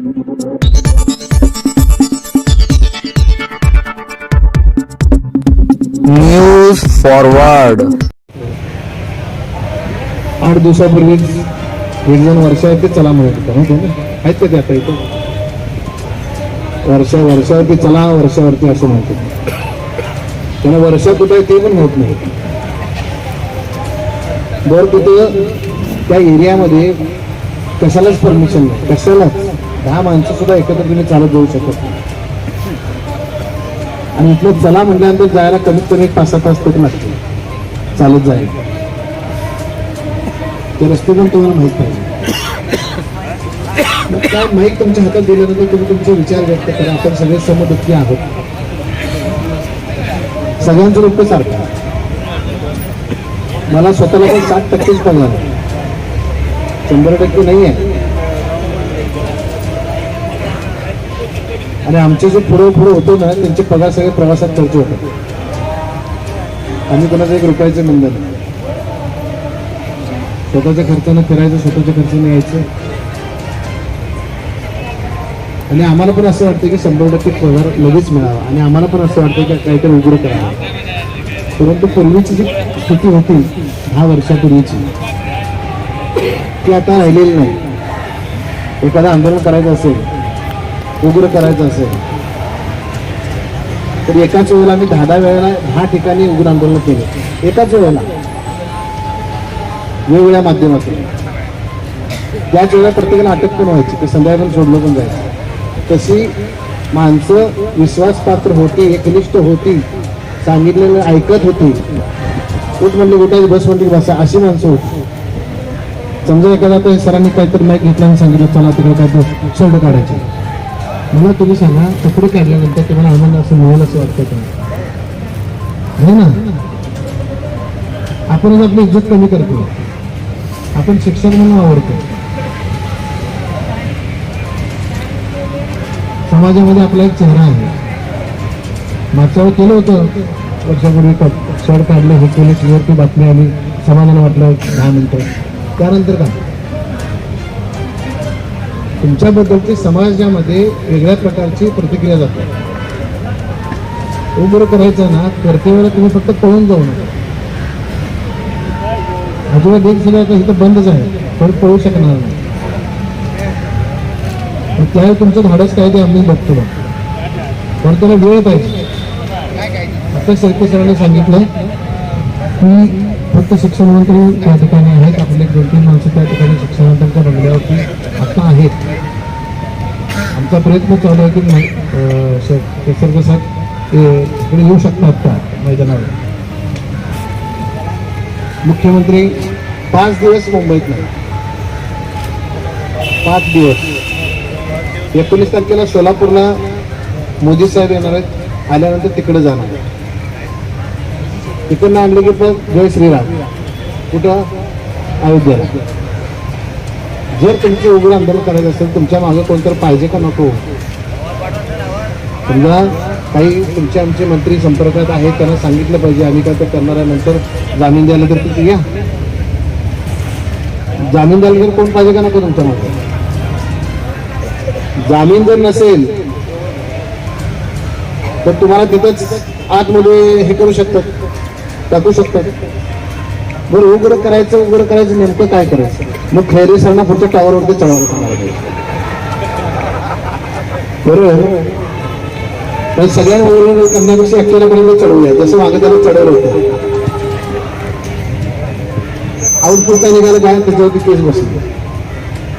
News forward आठ दिवसापूर्वीच एक जण वर्षावरती चला म्हणत होता ना आहेत का ते आता इथं? वर्ष वर्षावरती चला वर्षावरती असं म्हणतो. त्यांना वर्ष कुठे आहे ते पण होत नाही. बरं तिथं त्या एरियामध्ये कशालाच परमिशन नाही. कशालाच? दहा माणसं सुद्धा एकत्रितपणे चालत जाऊ शकत नाही. आणि इथलं चला म्हटल्यानंतर जायला कमीत कमी एक पाच सहा तास तरी लागते चालत जायला. ते रस्ते पण तुम्हाला माहीत पाहिजे. मग काय माहीत तुमच्या हातात दिल्यानंतर तुम्ही तुमचे विचार व्यक्त करा. आपण सगळे समदुखी आहोत. सगळ्यांचं दुःख सारखं. आहे. मला स्वतःला पण साठ टक्केच पडला शंभर टक्के नाही आहे आणि आमचे जे पुढे पुढे होतो ना त्यांचे पगार सगळे प्रवासात खर्च होतात. आम्ही कोणाचं एक रुपयाचे बंधन स्वतःच्या खर्चानं फिरायचं स्वतःच्या खर्चाने यायचं. आणि आम्हाला पण असं वाटतं की शंभर टक्के पगार लगेच मिळावा. आणि आम्हाला पण असं वाटतं की काहीतरी उघड करावं. परंतु पूर्वीची जी स्थिती होती दहा वर्षापूर्वीची ती आता राहिलेली नाही. एखादं आंदोलन करायचं असेल उग्र करायचं असेल तर एकाच वेळेला आम्ही दहा दहा वेळेला दहा ठिकाणी उग्र आंदोलन केले. एकाच वेळेला. वेगवेगळ्या माध्यमातून. त्याच वेळेला प्रत्येकाला अटक पण व्हायची ते संध्याकाळी सोडलं पण जायचं. तशी माणसं विश्वासपात्र होती एकनिष्ठ होती सांगितलेलं ऐकत होती. उठ म्हणली उठायची बस म्हणली बसा. अशी माणसं होती. समजा एखादा आता सरांनी काहीतरी माईक घेतला आणि सांगितलं चला तिकडे काय शर्ट काढायचे. मला तुम्ही सांगा कपडे काढल्यानंतर तुम्हाला आनंद असं मिळेल असं वाटतं का? हो ना? आपणच आपली इज्जत कमी करतो आपण शिक्षक म्हणून आवडतो समाजामध्ये आपला एक चेहरा आहे. मागच्या वेळ केलं होतं वर्षापूर्वी शर्ट काढलं हे केलं टीव्हीवरती बातमी आली समाधान वाटलं दहा मिनटं. त्यानंतर काय? तुमच्याबद्दलची समाजामध्ये वेगळ्या प्रकारची प्रतिक्रिया जाते. उग्र करायचं ना करते वेळेला तुम्ही फक्त पळून जाऊ नका. अजिबात एक सगळं आता इथं बंदच आहे. पण पळू शकणार नाही. मग त्यावेळी तुमचं धाडस काय ते आम्ही बघतो पण त्याला वेळ पाहिजे. आता सरके सरांनी सांगितलं की फक्त शिक्षण मंत्री त्या ठिकाणी आहेत. आपले दोन तीन माणसं त्या ठिकाणी शिक्षणानंतरच्या बंगल्यावरती आता आहेत आमचा प्रयत्न चालू आहे की नाही, अं, साहेब ते इकडे येऊ शकतात का मैदानावर? मुख्यमंत्री पाच दिवस मुंबईत नाही. पाच दिवस. एकोणीस तारखेला सोलापूरला मोदी साहेब येणार आहेत आल्यानंतर तिकडे जाणार तिकडनं आणले की पण जय श्रीराम. कुठं? अयोध्या जर तुमचं उघड आंदोलन करायचं असेल तुमच्या मागे कोणतरी पाहिजे का नको? समजा काही तुमचे आमचे मंत्री संपर्कात आहेत त्यांना सांगितलं पाहिजे आम्ही काय तर करणार आहे नंतर जामीन द्यायला तर तुम्ही घ्या जामीन द्यायला तर कोण पाहिजे का नको तुमच्या मागे? जामीन जर नसेल तर तुम्हाला तिथंच आतमध्ये हे करू शकतात टाकू शकतात. बरं उग्र करायचं उघड करायचं नेमकं काय करायचं? मग खैरे सरांना पुढच्या टावरवरती चढावं सांगायला बरोबर? पण सगळ्या वरून करण्यापेक्षा एकट्यापर्यंत चढवूया जसं मागे त्याला चढवलं होतं. आउटपुट काय निघालं काय? त्याच्यावरती केस बसली.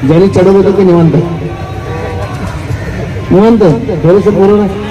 ज्याने चढवलं होतं ते निवांत. निवांत? थोडंसं बरोबर आहे